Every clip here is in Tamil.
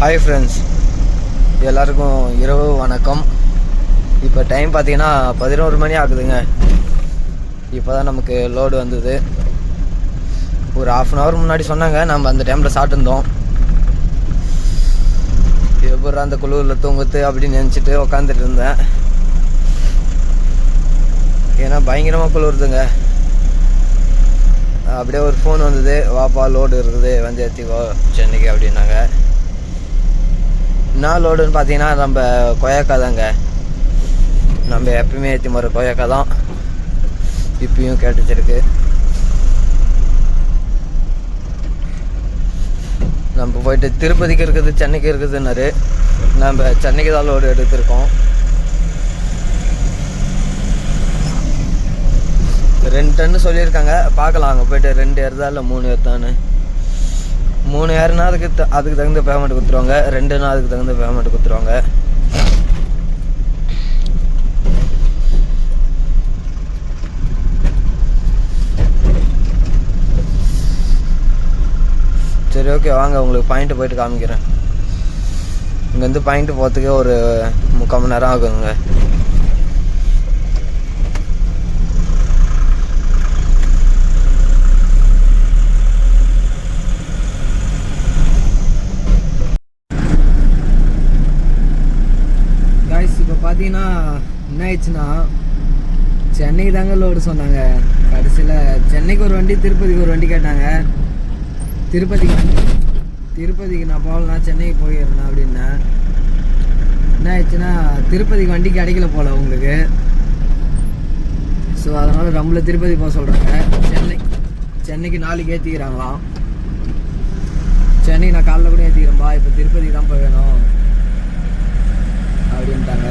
ஹாய் ஃப்ரெண்ட்ஸ் எல்லாருக்கும் இரவு வணக்கம். இப்போ டைம் பார்த்தீங்கன்னா பதினோரு மணி ஆகுதுங்க. இப்போ தான் நமக்கு லோடு வந்தது. ஒரு ஆஃப் அன் ஹவர் முன்னாடி சொன்னாங்க. நம்ம அந்த டைமில் சாப்பிட்டுருந்தோம். எப்படி அந்த குழுவில் தூங்குத்து அப்படின்னு நினச்சிட்டு உக்காந்துட்டு இருந்தேன். ஏன்னா பயங்கரமாக குளிருதுங்க. அப்படியே ஒரு ஃபோன் வந்தது. வாப்பா லோடு இருக்குது. வந்து ஏற்றிக்கோ சென்னைக்கு அப்படின்னாங்க. என்ன லோடுன்னு பார்த்தீங்கன்னா நம்ம கொயக்கா தாங்க நம்ம எப்பயுமே ஏற்றி போகிற கொயக்கா தான் இப்பயும் கேட்டுச்சிருக்கு நம்ம போயிட்டு திருப்பதிக்கு இருக்குது சென்னைக்கு இருக்குதுன்னாரு. நம்ம சென்னைக்கு தான் லோடு எடுத்திருக்கோம். ரெண்டு டன்னு சொல்லியிருக்காங்க. பார்க்கலாம் அங்கே போயிட்டு ரெண்டு ஏறுதா இல்லை மூணு ஏறுதான்னு. மூணு ஏறுனா அதுக்கு த- அதுக்கு தகுந்த பேமெண்ட் கொடுத்துருவாங்க. ரெண்டுனா அதுக்கு தகுந்த பேமெண்ட் கொடுத்துருவாங்க. சரி ஓகே வாங்க உங்களுக்கு பாயிண்ட் போயிட்டு காமிக்கிறேன். இங்கேருந்து பாயிண்ட் போகிறதுக்கே ஒரு முக்கால் மணி நேரம் ஆகுங்க காய்ஸ் இப்போ பார்த்தீங்கன்னா என்ன ஆயிடுச்சுன்னா சென்னைக்கு தாங்க லோடு சொன்னாங்க. கடைசியில் சென்னைக்கு ஒரு வண்டி திருப்பதிக்கு ஒரு வண்டி கேட்டாங்க. திருப்பதிக்கு திருப்பதிக்கு நான் போகலனா சென்னைக்கு போயிருந்தேன் அப்படின்னேன் என்ன ஆயிடுச்சுன்னா திருப்பதிக்கு வண்டி கிடைக்கல போல உங்களுக்கு. ஸோ அதனால் நம்மள திருப்பதி போக சொல்கிறாங்க சென்னை சென்னைக்கு நாளைக்கு ஏற்றிக்கிறாங்களாம் சென்னைக்கு நான் காலைல கூட ஏற்றிக்கிறேன்பா இப்போ திருப்பதி தான் போய் வேணும். அப்படின்ட்டாங்க.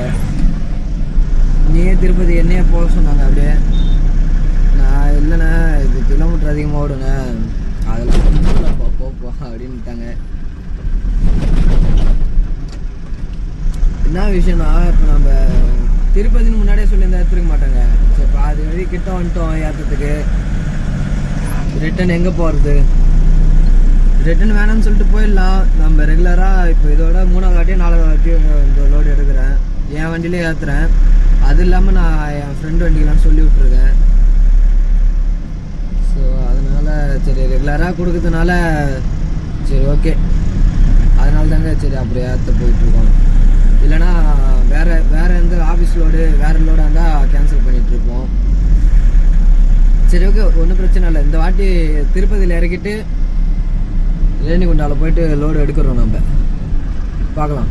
நீயே திருப்பதி என்னையே போக சொன்னாங்க அப்படியே. நான் இல்லைண்ணே இது கிலோமீட்டர் அதிகமாக ஓடுண்ணே அதெல்லாம் ஒண்ணும் இல்லைப்பா, அப்படின்ட்டாங்க. என்ன விஷயம்னா இப்போ நம்ம திருப்பதின்னு முன்னாடியே சொல்லியிருந்தா எடுத்துருக்க மாட்டாங்க. சரி இப்போ அது வழி கிட்ட வந்துட்டோம் ஏற்றத்துக்கு ரிட்டன் எங்கே போகிறது ரிட்டன் வேணாம்னு சொல்லிட்டு போயிடலாம். நம்ம ரெகுலராக இப்போ இதோட மூணாவது வாட்டியும் நாலாவது வாட்டியும் இந்த லோடு எடுக்கிறேன். என் வண்டியிலே ஏற்றுறேன் அது இல்லாமல் நான் என் ஃப்ரெண்டு வண்டிக்கெலாம் சொல்லி விட்ருக்கேன் ஸோ அதனால் சரி ரெகுலராக கொடுக்கறதுனால சரி ஓகே அதனால தாங்க சரி அப்படியே ஏற்ற போயிட்டுருக்கோம். இல்லைன்னா வேறு வேறு எந்த ஆஃபீஸ் லோடு வேறு லோடாக இருந்தால் கேன்சல் பண்ணிகிட்ருப்போம் சரி ஓகே ஒன்றும் பிரச்சனை இல்லை. இந்த வாட்டி திருப்பதியில் இறக்கிட்டு ரேணிகுண்டாவில் போயிட்டு லோடு எடுக்கிறோம் நம்ம. பார்க்கலாம்.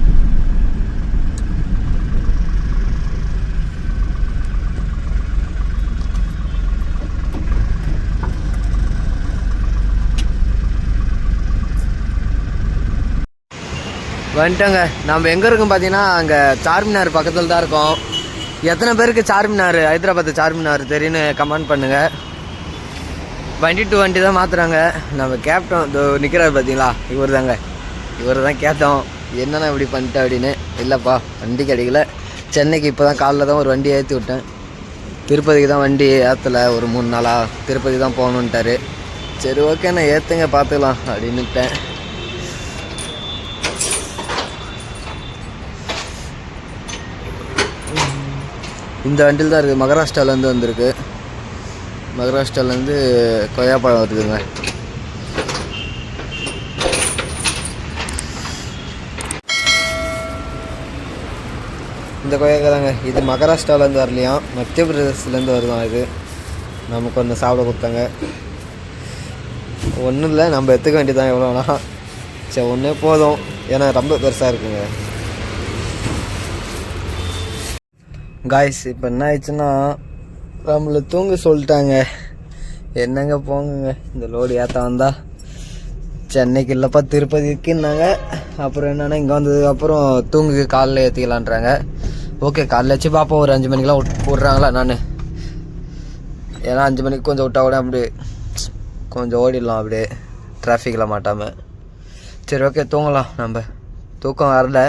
வந்துட்டோங்க. நம்ம எங்கே இருக்கோம் பார்த்தீங்கன்னா அங்கே சார்மினார் பக்கத்தில் தான் இருக்கோம். எத்தனை பேருக்கு சார்மினார் ஹைதராபாத் சார்மினார் தெரியும்னு கமெண்ட் பண்ணுங்கள் வண்டி டு வண்டி தான் மாற்றுறாங்க நம்ம கேப்டன் நிற்கிறார் பார்த்தீங்களா இவர் தாங்க இவர் தான் கேட்டோம். என்னண்ணா இப்படி பண்ணிட்டேன் அப்படின்னு. இல்லைப்பா வண்டி கிடைக்கல. சென்னைக்கு இப்போ தான் காலைல தான் ஒரு வண்டி ஏற்றி விட்டேன். திருப்பதிக்கு தான் வண்டி ஏற்றலை ஒரு மூணு நாளாக திருப்பதி தான் போகணுன்ட்டாரு சரி ஓகே நான் ஏற்றுங்க பார்த்துக்கலாம் அப்படின்னுட்டேன். இந்த வண்டியில் தான் இருக்குது. மகாராஷ்டிராலேருந்து வந்திருக்கு. மகாராஷ்டிராலேருந்து கொய்யாப்பழம் வருதுங்க இந்த கொய்யாக்கா தாங்க இது மகாராஷ்டிராலேருந்து வரலையாம் மத்திய பிரதேசத்துலேருந்து வருதான் இது? நமக்கு ஒன்று சாப்பிட கொடுத்தாங்க. ஒன்றும் இல்லை நம்ம எடுத்துக்க வேண்டியதான் எவ்வளோனா சரி ஒன்றே போதும். ஏன்னா ரொம்ப பெருசாக இருக்குங்க. காய்ஸ் இப்போ என்ன ஆயிடுச்சுன்னா நம்மளை தூங்க சொல்லிட்டாங்க. என்னங்க போங்க இந்த லோடு ஏற்ற வந்தா சென்னைக்கு இல்லைப்பா திருப்பதிக்குன்னாங்க அப்புறம் என்னென்னா இங்கே வந்ததுக்கப்புறம் தூங்குக்கு காலைல ஏற்றிக்கலான்றாங்க ஓகே காலைல வச்சு பார்ப்போம் ஒரு அஞ்சு மணிக்கெலாம் விட் விட்றாங்களா நான்? ஏன்னா அஞ்சு மணிக்கு கொஞ்சம் விட்டா கூட அப்படியே கொஞ்சம் ஓடிடலாம் அப்படியே டிராஃபிக்கில் மாட்டாமல் சரி ஓகே தூங்கலாம் நம்ம. தூக்கம் வரல.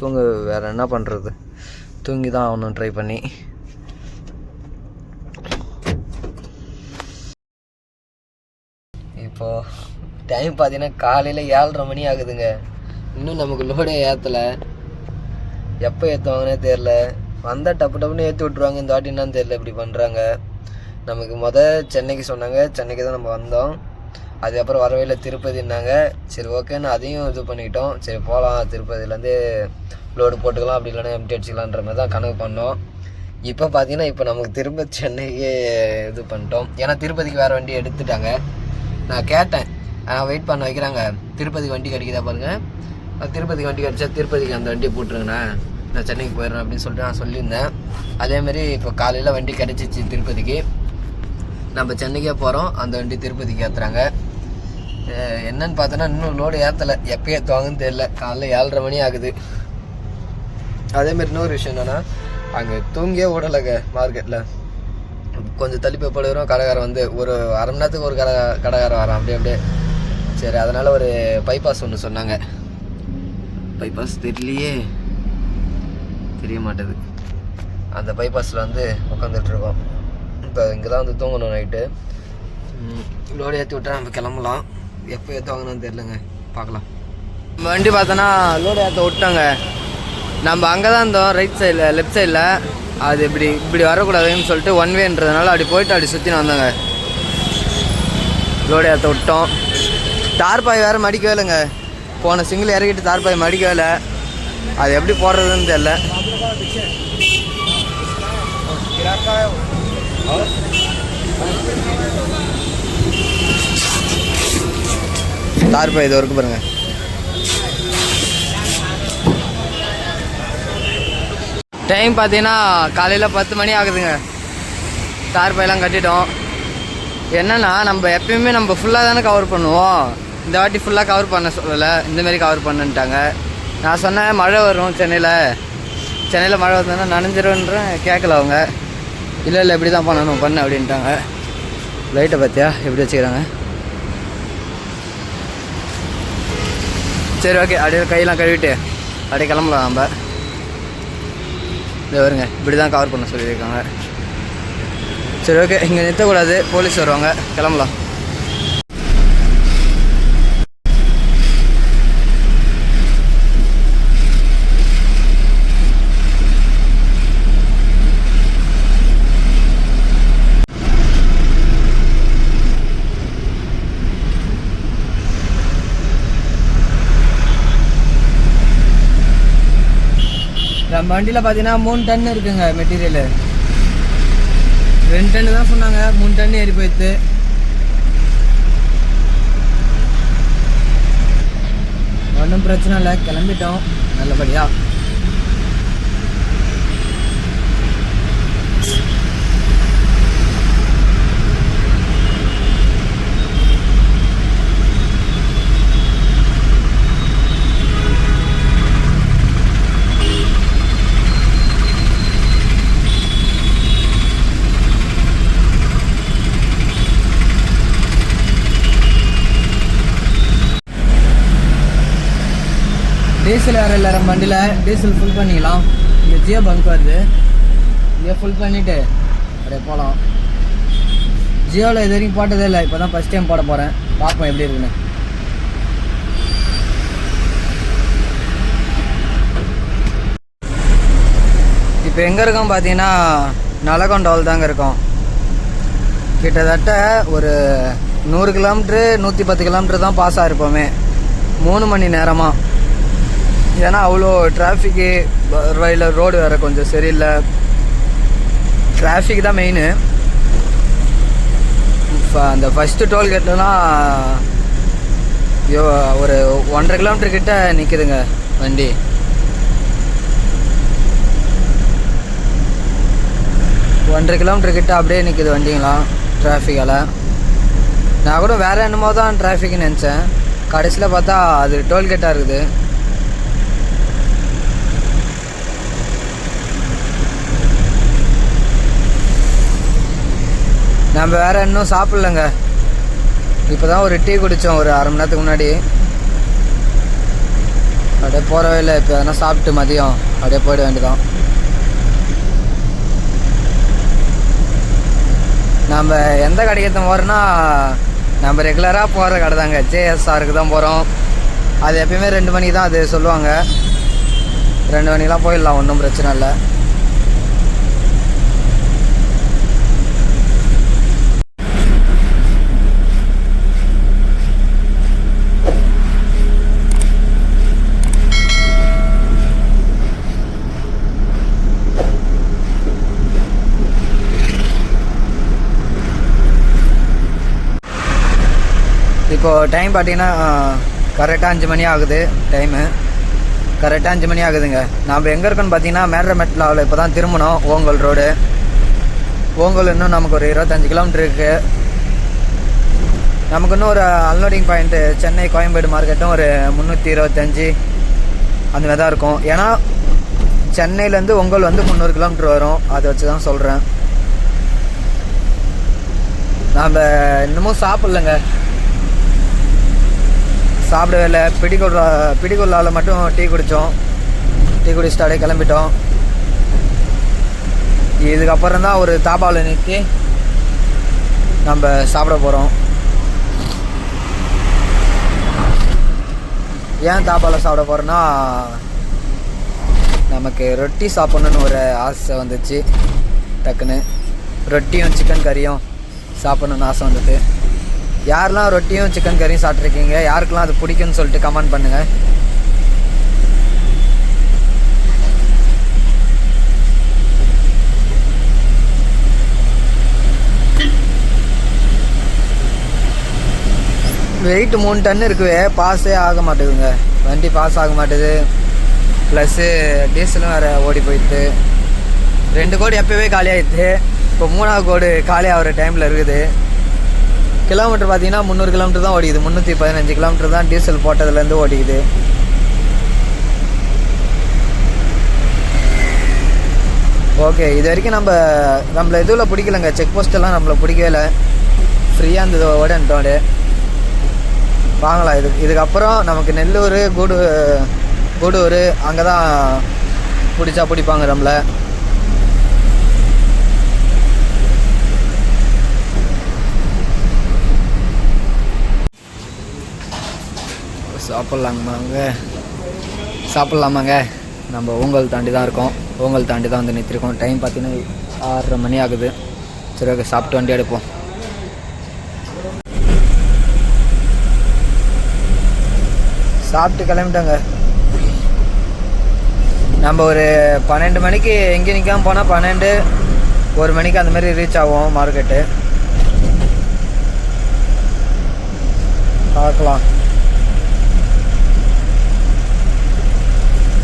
தூங்க வேறு என்ன பண்ணுறது தூங்கி தான் ஆகணும் ட்ரை பண்ணி. இப்போ டைம் பார்த்தீங்கன்னா காலையில் ஏழரை மணி ஆகுதுங்க. இன்னும் நமக்கு லோடே ஏற்றலை எப்போ ஏற்றுவாங்கன்னே தெரில வந்தால் டப்பு டப்புன்னு ஏற்றி விட்ருவாங்க இந்த வாட்டி என்னன்னு தெரில இப்படி பண்ணுறாங்க நமக்கு முத சென்னைக்கு சொன்னாங்க. சென்னைக்கு தான் நம்ம வந்தோம். அதுக்கப்புறம் வரவே இல்லை திருப்பதின்னாங்க சரி ஓகேன்னு அதையும் இது பண்ணிக்கிட்டோம். சரி போகலாம் திருப்பதியிலேருந்து லோடு போட்டுக்கலாம் அப்படி இல்லைன்னா எம்டி அடிச்சிக்கலான்ற மாதிரி தான் கணக்கு பண்ணோம். இப்போ பார்த்தீங்கன்னா இப்போ நமக்கு திரும்ப சென்னைக்கே இது பண்ணிட்டோம். ஏன்னா திருப்பதிக்கு வேறு வண்டி எடுத்துட்டாங்க. நான் கேட்டேன். ஆனால் வெயிட் பண்ண வைக்கிறாங்க. திருப்பதி வண்டி கிடைக்குதா பாருங்கள் திருப்பதிக்கு வண்டி கிடைச்சா திருப்பதிக்கு அந்த வண்டியை போட்டுருங்கண்ணா. நான் சென்னைக்கு போயிடுறேன் அப்படின்னு சொல்லிட்டு நான் சொல்லியிருந்தேன். அதேமாரி இப்போ காலையில் வண்டி கிடச்சிச்சு திருப்பதிக்கு. நம்ம சென்னைக்கே போகிறோம் அந்த வண்டி திருப்பதிக்கு ஏற்றுறாங்க என்னன்னு பார்த்தோன்னா இன்னும் லோடு ஏற்றலை எப்போ ஏற்றுவாங்கன்னு தெரில காலைல ஏழரை மணி ஆகுது. அதேமாரி இன்னொரு விஷயம் என்னென்னா அங்கே தூங்கியே ஓடலைங்க மார்க்கெட்டில் கொஞ்சம் தள்ளி போய் வரும் கடைக்காரன் வந்து ஒரு அரை மணி நேரத்துக்கு ஒரு கடை கடைக்காரன் வரான் அப்படியே அப்படியே. சரி அதனால் ஒரு பைபாஸ் ஒன்று சொன்னாங்க. பைபாஸ் தெரியலையே. தெரிய மாட்டேது. அந்த பைபாஸில் வந்து உட்காந்துட்ருக்கோம் இப்போ இங்கே தான் வந்து தூங்கணும் நைட்டு. லோடு ஏற்றி விட்டா நம்ம கிளம்பலாம். எப்போ ஏற்றுவாங்கன்னு தெரிலங்க பார்க்கலாம். வண்டி பார்த்தோன்னா லோடு ஏற்ற விட்டாங்க. நம்ம அங்கே தான் இருந்தோம் ரைட் சைடில் லெஃப்ட் சைடில் அது இப்படி இப்படி வரக்கூடாதுன்னு சொல்லிட்டு ஒன் வேன்றதுனால அப்படி போயிட்டு அப்படி சுற்றின்னு வந்தாங்க. லோடு ஏற்ற விட்டோம். தார்பாய் வேறு மடிக்கவே இல்லைங்க. போன சிங்கிள் இறக்கிட்டு தார்பாய் மடிக்கவே இல்லை. அது எப்படி போடுறதுன்னு தெரில தார்பாய் இது வரைக்கும் பாருங்கள் டைம் பார்த்தீங்கன்னா காலையில் பத்து மணி ஆகுதுங்க. தார்பாயெல்லாம் கட்டிட்டோம். என்னன்னா நம்ம எப்பயுமே நம்ம ஃபுல்லாக தானே கவர் பண்ணுவோம். இந்த வாட்டி ஃபுல்லாக கவர் பண்ண சொல்லலை. இந்தமாரி கவர் பண்ணுன்ட்டாங்க நான் சொன்னேன் மழை வரும் சென்னையில். சென்னையில் மழை வந்ததுன்னா நனைஞ்சிருன்ற கேட்கல அவங்க. இல்லை இல்லை இப்படி தான் பண்ணணும் பண்ண அப்படின்ட்டாங்க. லைட்டை பார்த்தியா? எப்படி வச்சுக்கிறாங்க? சரி ஓகே அப்படியே கையெல்லாம் கழுவிட்டு அப்படியே கிளம்பலாம் நம்ம. இதை வருங்க இப்படி தான் கவர் பண்ண சொல்லியிருக்காங்க. சரி ஓகே இங்கே நிறுத்தக்கூடாது போலீஸ் வருவாங்க. கிளம்பலாம். நம்ம வண்டியில் பார்த்தீங்கன்னா மூணு டன் இருக்குங்க மெட்டீரியலு ரெண்டு டன்னு தான் சொன்னாங்க. மூணு டன் ஏறி போயிடுத்து. ஒன்றும் பிரச்சனை இல்லை. கிளம்பிட்டோம். நல்லபடியாக டீசல் வேறு இல்லை நம்ம வண்டியில் டீசல் ஃபுல் பண்ணிக்கலாம் இங்கே ஜியோ பங்க் வருது. இங்கே ஃபுல் பண்ணிவிட்டு அப்படியே போகலாம் ஜியோவில் இது வரைக்கும் போட்டதே இல்லை இப்போ தான் ஃபஸ்ட் டைம் போட போகிறேன் பார்ப்போம் எப்படி இருக்குன்னு. இப்போ எங்கே இருக்கோம் பார்த்தீங்கன்னா நலகொண்டோல் தாங்க இருக்கோம். கிட்டத்தட்ட ஒரு நூறு கிலோமீட்ரு நூற்றி பத்து கிலோமீட்டர் தான் பாஸ் ஆகிருப்போமே மூணு மணி நேரமாக ஏன்னா அவ்வளோ டிராஃபிக்கு வழியில் ரோடு வேறு கொஞ்சம் சரியில்லை. டிராஃபிக் தான் மெயின் அந்த ஃபஸ்ட்டு டோல்கேட்லாம் ஐயோ ஒரு ஒன்றரை கிலோமீட்டர் கிட்ட நிற்குதுங்க வண்டி. ஒன்றரை கிலோமீட்டர் கிட்ட அப்படியே நிற்குது வண்டிங்களாம் டிராஃபிக்கால் நான் கூட வேறு என்னமோ தான் டிராஃபிக்னு நினச்சேன். கடைசியில் பார்த்தா அது டோல்கேட்டாக இருக்குது. நம்ம வேறு இன்னும் சாப்பிட்லங்க. இப்போ தான் ஒரு டீ குடித்தோம் ஒரு அரை மணி நேரத்துக்கு முன்னாடி. அப்படியே போகிறவே இல்லை இப்போ எதனா சாப்பிட்டு மதியம் அப்படியே போயிட வேண்டியதான் நம்ம எந்த கடைக்கு போகிறோன்னா நம்ம ரெகுலராக போகிற கடை தாங்க ஜேஎஸ்ஆருக்கு தான் போகிறோம் அது எப்பயுமே ரெண்டு மணிக்கு தான் அது சொல்லுவாங்க. ரெண்டு மணிக்கெலாம் போயிடலாம் ஒன்றும் பிரச்சனை இல்லை. இப்போது டைம் பார்த்தீங்கன்னா கரெக்டாக அஞ்சு மணி ஆகுது டைமு கரெக்டாக அஞ்சு மணி ஆகுதுங்க. நாம் எங்கே இருக்கோன்னு பார்த்தீங்கன்னா மேட்ரமெட்லாவில் இப்போ தான் திரும்பணும். ஓங்கல் ரோடு ஓங்கல் இன்னும் நமக்கு ஒரு இருபத்தஞ்சி கிலோமீட்டர் இருக்குது நமக்கு இன்னும் ஒரு அன்லோடிங் பாயிண்ட்டு சென்னை கோயம்பேடு மார்க்கெட்டும் ஒரு முந்நூற்றி இருபத்தஞ்சி. அந்த மாதிரி தான் இருக்கும். ஏன்னா சென்னையிலேருந்து ஒங்கல் வந்து முந்நூறு கிலோமீட்டர் வரும். அதை வச்சு தான் சொல்கிறேன் நாம் இன்னமும் சாப்பிட்லங்க. சாப்பிடவே இல்லை. பிடிக்குள்ள பிடிக்குள்ளாவில் மட்டும் டீ குடித்தோம் டீ குடிச்சிட்டு அப்படியே கிளம்பிட்டோம். இதுக்கப்புறம் தான் ஒரு தாபாவில் நிறுத்தி நம்ம சாப்பிட போகிறோம் ஏன் தாபாவில் சாப்பிட போகிறோன்னா நமக்கு ரொட்டி சாப்பிட்ணுன்னு ஒரு ஆசை வந்துச்சு. டக்குன்னு. ரொட்டியும் சிக்கன் கறியும் சாப்பிட்ணுன்னு ஆசை வந்தது. யாரெல்லாம் ரொட்டியும் சிக்கன் கறியும் சாப்பிட்ருக்கீங்க யாருக்கெல்லாம் அது பிடிக்கும்னு சொல்லிட்டு கமெண்ட் பண்ணுங்கள் வெயிட் மூணு டன் இருக்குவே பாஸே ஆக மாட்டேங்குங்க வண்டி பாஸ் ஆக மாட்டேது. ப்ளஸ்ஸு டீசலும் வேறு ஓடி போயிட்டு ரெண்டு கோடி எப்போவே காலியாகிடுது இப்போ மூணாவது கோடு காலி ஆகிற டைமில் இருக்குது. கிலோமீட்டர் பார்த்தீங்கன்னா முந்நூறு கிலோமீட்டர் தான் ஓடிக்குது. முந்நூற்றி பதினஞ்சு கிலோமீட்டர் தான் டீசல் போட்டதுலேருந்து ஓடிக்குது. ஓகே இது வரைக்கும் நம்ம நம்மளை இதுவில் பிடிக்கலங்க. செக் போஸ்ட்டெல்லாம் நம்மளை பிடிக்கவே இல்லை. ஃப்ரீயாக இருந்தது ஓடன்ட்டோடு வாங்கலாம் இது இதுக்கப்புறம் நமக்கு நெல்லூர் கூடு கூடூர் அங்கே தான் பிடிச்சா பிடிப்பாங்க நம்மளை. சாப்பிட்லாமாங்க? சாப்பிட்லாமாங்க. நம்ம ஓங்கல் தாண்டி தான் இருக்கோம். ஓங்கல் தாண்டி தான் வந்து நிறுத்திருக்கோம் டைம் பார்த்தீங்கன்னா ஆறரை மணி ஆகுது. சரி ஓகே சாப்பிட்டு வண்டி எடுப்போம். சாப்பிட்டு கிளம்பிட்டோங்க. நம்ம ஒரு பன்னெண்டு மணிக்கு எங்கே நிற்காமல் போனால் பன்னெண்டு ஒரு மணிக்கு அந்த மாதிரி ரீச் ஆகும் மார்க்கெட்டு பார்க்கலாம்.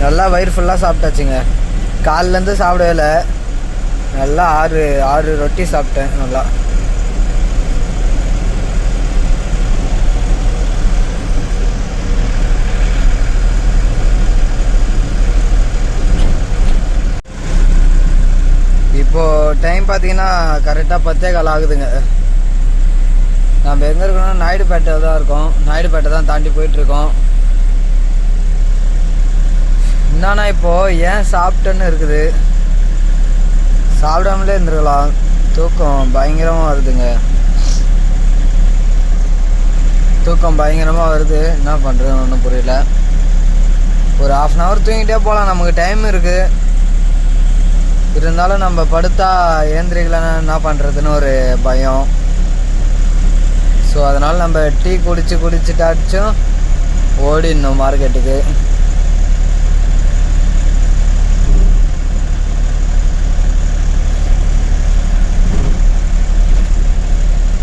நல்லா வயிறு ஃபுல்லாக சாப்பிட்டாச்சுங்க. காலிலேருந்து சாப்பிடவே இல்லை. நல்லா ஆறு ஆறு ரொட்டி சாப்பிட்டேன் நல்லா. இப்போது டைம் பார்த்தீங்கன்னா கரெக்டாக பத்தே கால் ஆகுதுங்க. நம்ம எங்கே இருக்கோம்னா நாயுடுபேட்டை தான் இருக்கோம். நாயுடுபேட்டை தான் தாண்டி போயிட்டுருக்கோம் என்னன்னா இப்போது ஏன் சாப்பிட்டேன்னு இருக்குது. சாப்பிடாமலே இருந்துருக்கலாம். தூக்கம் பயங்கரமாக வருதுங்க. தூக்கம் பயங்கரமாக வருது. என்ன பண்ணுறதுன்னு ஒன்றும் புரியல. ஒரு ஆஃப் அன் ஹவர் தூங்கிட்டே போகலாம். நமக்கு டைம் இருக்குது இருந்தாலும் நம்ம படுத்தா ஏந்திரிக்கலன்னா என்ன பண்ணுறதுன்னு ஒரு பயம். ஸோ அதனால் நம்ம டீ குடிச்சு குடிச்சிட்டாச்சும் ஓடிடணும் மார்க்கெட்டுக்கு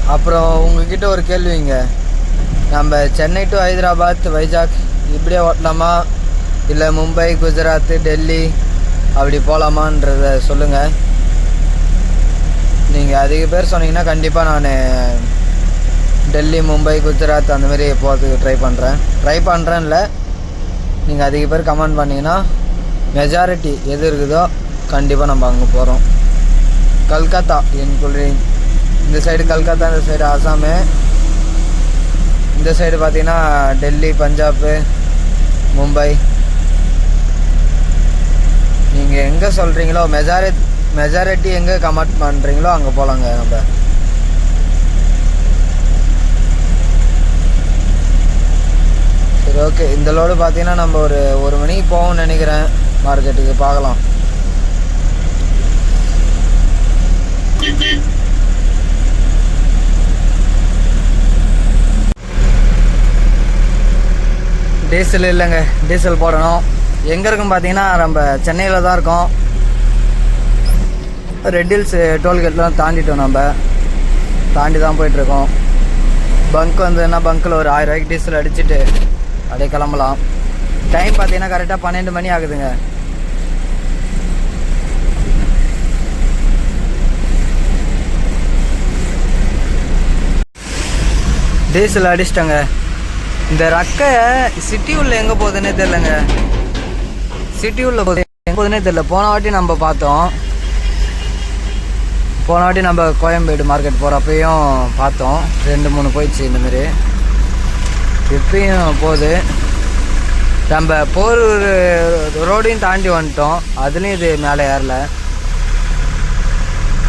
அப்புறம் உங்ககிட்ட ஒரு கேள்விங்க நம்ம சென்னை டு ஹைதராபாத் வைஜாக் இப்படியே ஓட்டலாமா? இல்லை மும்பை குஜராத்து டெல்லி அப்படி போகலாமான்றத சொல்லுங்கள் நீங்கள் அதிக பேர் சொன்னீங்கன்னா கண்டிப்பாக நான் டெல்லி மும்பை குஜராத் அந்த மாதிரி போகிறதுக்கு ட்ரை பண்ணுறேன் ட்ரை பண்ணுறேன்ல நீங்கள் அதிக பேர் கமெண்ட் பண்ணிங்கன்னா மெஜாரிட்டி எது இருக்குதோ கண்டிப்பாக நம்ம அங்கே போகிறோம் கல்கத்தா என் இன்க்ளூடிங் இந்த சைடு கல்கத்தா இந்த சைடு ஆசாமு. இந்த சைடு பார்த்தீங்கன்னா டெல்லி பஞ்சாப்பு மும்பை. நீங்கள் எங்கே சொல்கிறீங்களோ மெஜாரி மெஜாரிட்டி எங்கே கமெண்ட் பண்ணுறீங்களோ அங்கே போகலாங்க நம்ம. சரி ஓகே இந்த லோடு பார்த்தீங்கன்னா நம்ம ஒரு ஒரு மணிக்கு போவோம்னு நினைக்கிறேன். மார்க்கெட்டுக்கு பார்க்கலாம் டீசல் இல்லைங்க. டீசல் போடணும். எங்கே இருக்கும் பார்த்தீங்கன்னா நம்ம சென்னையில் தான் இருக்கோம். ரெட் ஹில்ஸ் டோல்கேட்லாம் தாண்டிட்டோம் நம்ம. தாண்டி தான் போயிட்டுருக்கோம். பங்க் வந்ததுன்னா பங்க்கில் ஒரு ஆயிரம் ரூபாய்க்கு டீசல் அடிச்சுட்டு அப்படியே கிளம்பலாம். டைம் பார்த்தீங்கன்னா கரெக்டாக பன்னெண்டு மணி ஆகுதுங்க. டீசல் அடிச்சிட்டேங்க. இந்த ரக்கை சிட்டி உள்ள எங்கே போகுதுன்னே தெரிலங்க சிட்டி உள்ள போகுது எங்கே போகுதுன்னே தெரில போன வாட்டி நம்ம பார்த்தோம். போன வாட்டி நம்ம கோயம்பேடு மார்க்கெட் போகிறப்பையும் பார்த்தோம். ரெண்டு மூணு போயிடுச்சு இந்தமாரி இப்பயும் போகுது. நம்ம போர் ரோடையும் தாண்டி வந்துட்டோம். அதுலேயும் இது மேலே ஏறல.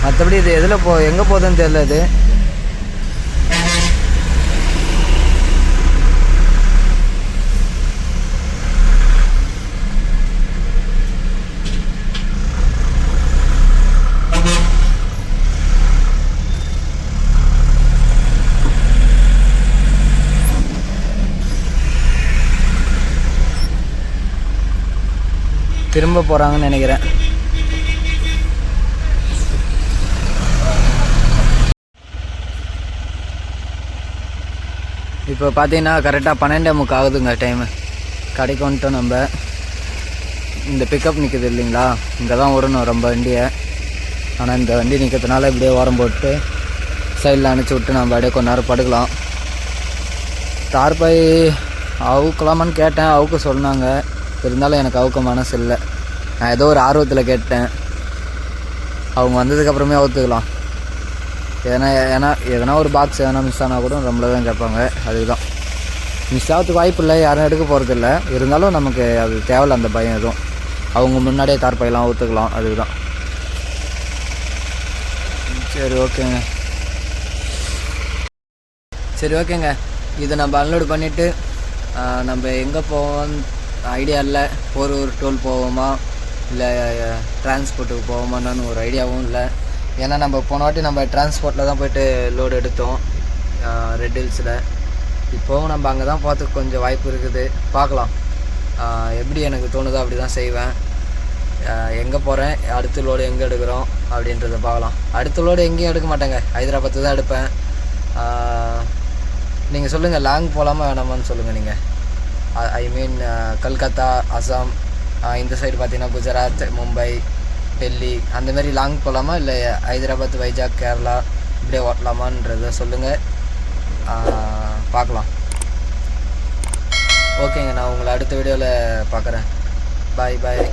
மற்றபடி இது எதில் போ எங்கே போகுதுன்னு தெரியல இது. திரும்ப போகிறாங்கன்னு நினைக்கிறேன். இப்போ பார்த்தீங்கன்னா கரெக்டாக பன்னெண்டே முக்கு ஆகுதுங்க டைமு கடைக்கு வந்துட்டோம் நம்ம. இந்த பிக்கப் நிற்குது இல்லைங்களா? இங்கே தான் விடணும் ரொம்ப வண்டியை. ஆனால் இந்த வண்டி நிற்கிறதுனால இப்படியே ஓரம் போட்டு சைடில் அனுப்பிச்சி விட்டு நம்ம அப்படியே கொஞ்ச நேரம் படுக்கலாம். தார்பாய் அவுக்கலாமான்னு கேட்டேன். அவுக்க சொன்னாங்க. இருந்தாலும் எனக்கு அவுக்க மனசு இல்லை. நான் ஏதோ ஒரு ஆர்வத்தில் கேட்டேன். அவங்க வந்ததுக்கப்புறமே அவுத்துக்கலாம். எதனா ஏன்னா எதனா ஒரு பாக்ஸ் எதனா மிஸ் ஆனால் கூட நம்மள தான் கேட்பாங்க. அதுதான். மிஸ் ஆகிறதுக்கு வாய்ப்பு இல்லை. யாரும் எடுக்க போகிறது இல்லை இருந்தாலும் நமக்கு அது தேவையில்ல அந்த பயம் எதுவும். அவங்க முன்னாடியே தார்பாயெல்லாம் ஊற்றுக்கலாம் அதுதான். சரி ஓகேங்க. சரி ஓகேங்க. இதை நம்ம அன்லோடு பண்ணிவிட்டு நம்ம எங்கே போவோம்? ஐடியா இல்லை. போரூர் டோல் போவோமா? இல்லை டிரான்ஸ்போர்ட்டுக்கு போவோமான்னு ஒரு ஐடியாவும் இல்லை. ஏன்னா நம்ம போன வாட்டி நம்ம டிரான்ஸ்போர்ட்டில் தான் போயிட்டு லோடு எடுத்தோம். ரெட் ஹில்ஸில் இப்போவும் நம்ம அங்கே தான் போகிறதுக்கு கொஞ்சம் வாய்ப்பு இருக்குது. பார்க்கலாம். எப்படி எனக்கு தோணுதோ அப்படி தான் செய்வேன் எங்கே போகிறேன் அடுத்த லோடு எங்கே எடுக்கிறோம்? அப்படின்றத பார்க்கலாம். அடுத்த லோடு எங்கேயும் எடுக்க மாட்டேங்க. ஹைதராபாத்து தான் எடுப்பேன். நீங்கள் சொல்லுங்கள் லாங் போகலாமா வேணாமான்னு சொல்லுங்கள் நீங்கள் ஐ மீன் கல்கத்தா அசாம் இந்த சைடு பார்த்தீங்கன்னா குஜராத் மும்பை டெல்லி அந்த மாதிரி லாங் போகலாமா இல்லை ஹைதராபாத் வைஜாக் கேரளா இப்படியே ஓட்டலாமான்றத சொல்லுங்கள் பார்க்கலாம். ஓகேங்க நான் உங்களை அடுத்த வீடியோவில் பார்க்குறேன். பாய் பாய்